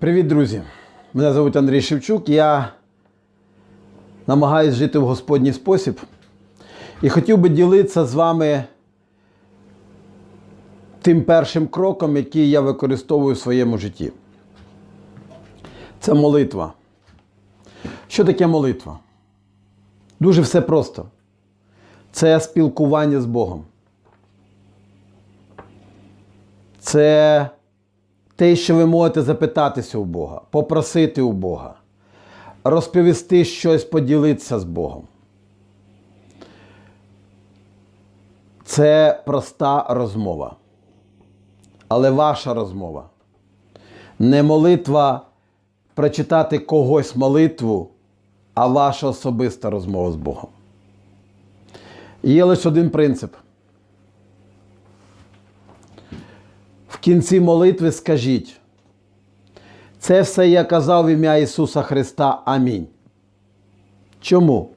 Привіт, друзі! Мене звуть Андрій Шевчук. Я намагаюсь жити в Господній спосіб і хотів би ділитися з вами тим першим кроком, який я використовую в своєму житті. Це молитва. Що таке молитва? Дуже все просто. Це спілкування з Богом. Це те, що ви можете запитатися у Бога, попросити у Бога, розповісти щось, поділитися з Богом. Це проста розмова. Але ваша розмова. Не молитва прочитати когось молитву, а ваша особиста розмова з Богом. Є лише один принцип. Кінці молитви скажіть. Це все я казав в ім'я Ісуса Христа. Амінь. Чому?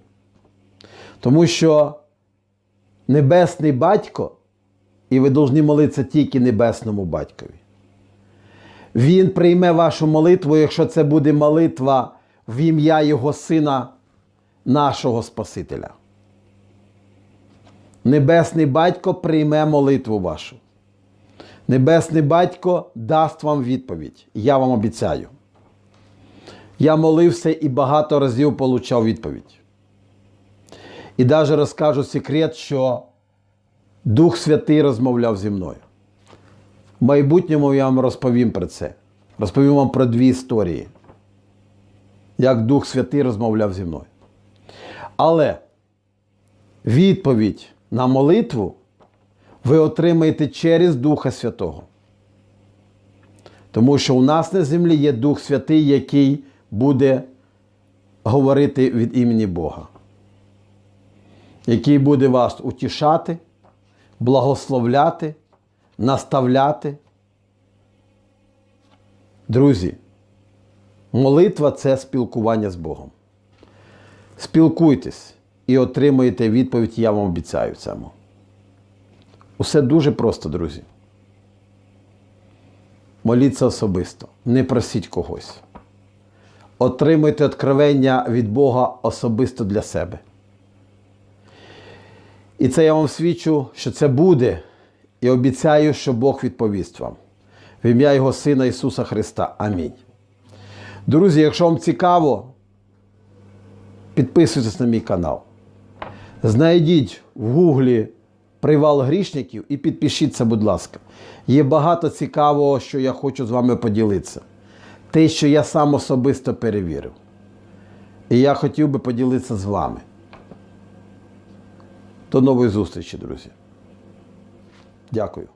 Тому що Небесний Батько, і ви повинні молитися тільки Небесному Батькові. Він прийме вашу молитву, якщо це буде молитва в ім'я Його Сина, нашого Спасителя. Небесний Батько прийме молитву вашу. Небесний Батько дасть вам відповідь. Я вам обіцяю. Я молився і багато разів получав відповідь. І навіть розкажу секрет, що Дух Святий розмовляв зі мною. В майбутньому я вам розповім про це. Розповім вам про дві історії, як Дух Святий розмовляв зі мною. Але відповідь на молитву ви отримаєте через Духа Святого. Тому що у нас на землі є Дух Святий, який буде говорити від імені Бога, який буде вас утішати, благословляти, наставляти. Друзі, молитва це спілкування з Богом. Спілкуйтесь і отримаєте відповідь, я вам обіцяю цьому. Усе дуже просто, друзі. Моліться особисто, не просіть когось. Отримуйте откровення від Бога особисто для себе. І це я вам свідчу, що це буде, і обіцяю, що Бог відповість вам. В ім'я Його Сина Ісуса Христа. Амінь. Друзі, якщо вам цікаво, підписуйтесь на мій канал. Знайдіть в гуглі привал грішників і підпишіться, будь ласка. Є багато цікавого, що я хочу з вами поділитися. Те, що я сам особисто перевірив. І я хотів би поділитися з вами. До нової зустрічі, друзі. Дякую.